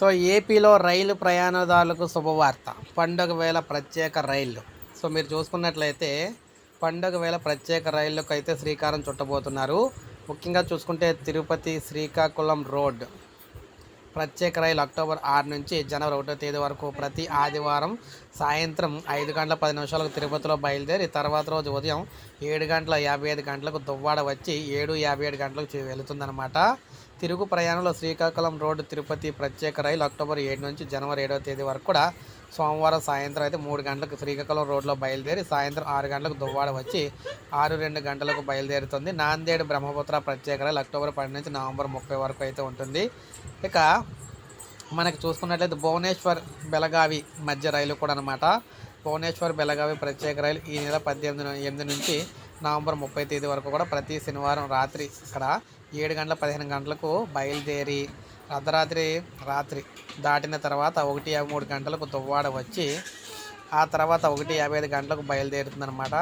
So ఏపీలో రైలు ప్రయాణదారులకు శుభవార్త. పండుగ వేళ ప్రత్యేక రైళ్ళు. సో మీరు చూసుకున్నట్లయితే పండుగ వేళ ప్రత్యేక రైళ్ళకు అయితే శ్రీకారం చుట్టబోతున్నారు. ముఖ్యంగా చూసుకుంటే తిరుపతి శ్రీకాకుళం రోడ్. ప్రత్యేక రైలు అక్టోబర్ ఆరు నుంచి జనవరి ఒకటో తేదీ వరకు ప్రతి ఆదివారం సాయంత్రం ఐదు గంటల పది నిమిషాలకు తిరుపతిలో బయలుదేరి తర్వాత రోజు ఉదయం ఏడు గంటల యాభై ఐదు గంటలకు దువ్వాడ వచ్చి ఏడు యాభై ఏడు గంటలకు వెళుతుందనమాట వెళుతుందన్నమాట. తిరుగు ప్రయాణంలో శ్రీకాకుళం రోడ్డు తిరుపతి ప్రత్యేక రైలు అక్టోబర్ ఏడు నుంచి జనవరి ఏడవ తేదీ వరకు కూడా సోమవారం సాయంత్రం అయితే మూడు గంటలకు శ్రీకాకుళం రోడ్లో బయలుదేరి సాయంత్రం ఆరు గంటలకు దువ్వాడ వచ్చి ఆరు రెండు గంటలకు బయలుదేరుతుంది. నాందేడ్ బ్రహ్మపుత్ర ప్రత్యేక రైలు అక్టోబర్ పది నుంచి నవంబర్ ముప్పై వరకు అయితే ఉంటుంది. ఇక మనకి చూసుకున్నట్లయితే భువనేశ్వర్ బెలగావి మధ్య రైలు కూడా అనమాట భువనేశ్వర్ బెలగావి ప్రత్యేక రైలు ఈ నెల పద్దెనిమిది ఎనిమిది నుంచి నవంబర్ ముప్పై తేదీ వరకు కూడా ప్రతి శనివారం రాత్రి ఇక్కడ ఏడు గంటల పదిహేను గంటలకు బయలుదేరి అర్ధరాత్రి రాత్రి దాటిన తర్వాత ఒకటి యాభై మూడు గంటలకు దువ్వాడ వచ్చి ఆ తర్వాత ఒకటి యాభై ఐదు గంటలకు బయలుదేరుతుందనమాట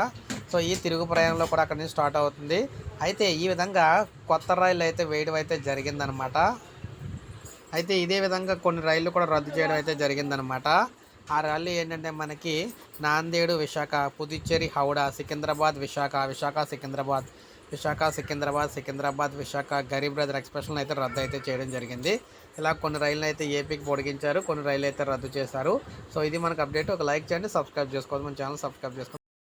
సో ఈ తిరుగు ప్రయాణంలో కూడా అక్కడి నుంచి స్టార్ట్ అవుతుంది. అయితే ఈ విధంగా కొత్త రైలు అయితే వేయడం అయితే జరిగిందనమాట అయితే ఇదే విధంగా కొన్ని రైళ్ళు కూడా రద్దు చేయడం అయితే జరిగిందనమాట ఆ ర్యాలీ ఏంటంటే మనకి నాందేడు విశాఖ పుదుచ్చేరి హౌడా సికింద్రాబాద్ విశాఖ విశాఖ సికింద్రాబాద్. విశాఖ సికింద్రాబాద్ సికింద్రాబాద్ విశాఖ గరీబ్ బ్రదర్ ఎక్స్ప్రెషన్ అయితే రద్దు అయితే చేయడం జరిగింది. ఇలా కొన్ని రైళ్ళు అయితే ఏపీకి పొడిగించారు కొన్ని రైళ్ళు అయితే రద్దు చేశారు. సో ఇది మనకు అప్డేట్. ఒక లైక్ చేయండి సబ్స్క్రైబ్ చేసుకోవాలి మన ఛానల్ సబ్స్క్రైబ్ చేసుకోండి.